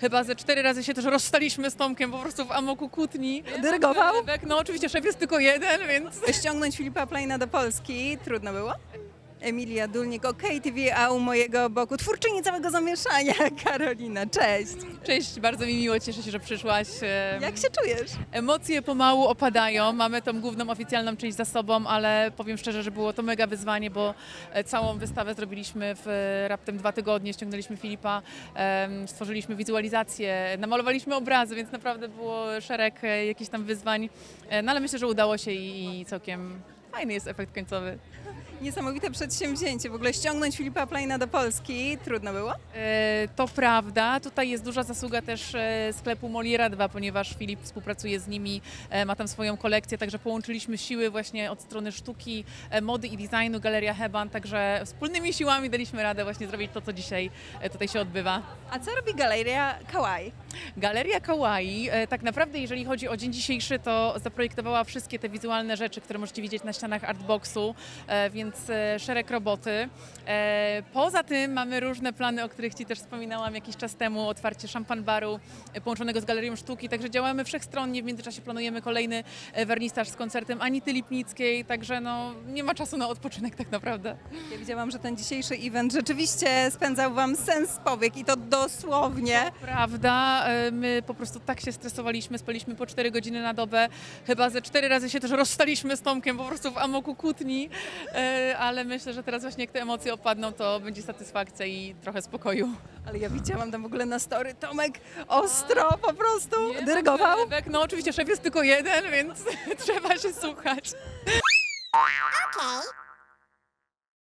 Chyba ze cztery razy się też rozstaliśmy z Tomkiem po prostu w amoku kłótni. Dyrygował? No oczywiście szef jest tylko jeden, więc Ściągnąć Filipa Plejna do Polski trudno było? Emilia Dulnik, OK TV, a u mojego boku twórczyni całego zamieszania, Karolina, cześć. cześć, bardzo mi miło, cieszę się, że przyszłaś. Jak się czujesz? Emocje pomału opadają, mamy tą główną oficjalną część za sobą, ale powiem szczerze, że było to mega wyzwanie, bo e, całą wystawę zrobiliśmy w e, raptem dwa tygodnie, ściągnęliśmy Filipa, stworzyliśmy wizualizację, namalowaliśmy obrazy, więc naprawdę było szereg e, jakichś tam wyzwań, no ale myślę, że udało się i całkiem fajny jest efekt końcowy. Niesamowite przedsięwzięcie. W ogóle ściągnąć Filipa Plejna do Polski trudno było? E, To prawda. Tutaj jest duża zasługa też e, sklepu Moliera 2, ponieważ Filip współpracuje z nimi, e, ma tam swoją kolekcję, także połączyliśmy siły właśnie od strony sztuki, e, mody i designu, Galeria Heban, także wspólnymi siłami daliśmy radę właśnie zrobić to, co dzisiaj e, tutaj się odbywa. A co robi galeria Kawaii? Galeria Kawaii, e, tak naprawdę jeżeli chodzi o dzień dzisiejszy, to zaprojektowała wszystkie te wizualne rzeczy, które możecie widzieć na ścianach artboxu, e, więc e, szereg roboty. Poza tym mamy różne plany, o których Ci też wspominałam jakiś czas temu, otwarcie szampan baru połączonego z Galerią Sztuki, także działamy wszechstronnie, w międzyczasie planujemy kolejny wernisaż z koncertem Anity Lipnickiej, także no, nie ma czasu na odpoczynek tak naprawdę. Ja widziałam, że ten dzisiejszy event rzeczywiście spędzał Wam sens powiek i to dosłownie. Prawda, e, my po prostu tak się stresowaliśmy, spaliśmy po 4 godziny na dobę, chyba ze cztery razy się też rozstaliśmy z Tomkiem po prostu w amoku kłótni, e, ale myślę, że teraz właśnie jak te emocje opadną, to będzie satysfakcja i trochę spokoju. Ale ja widziałam tam w ogóle na story Tomek ostro po prostu Nie, dyrygował. No oczywiście szef jest tylko jeden, więc trzeba się słuchać. Okay.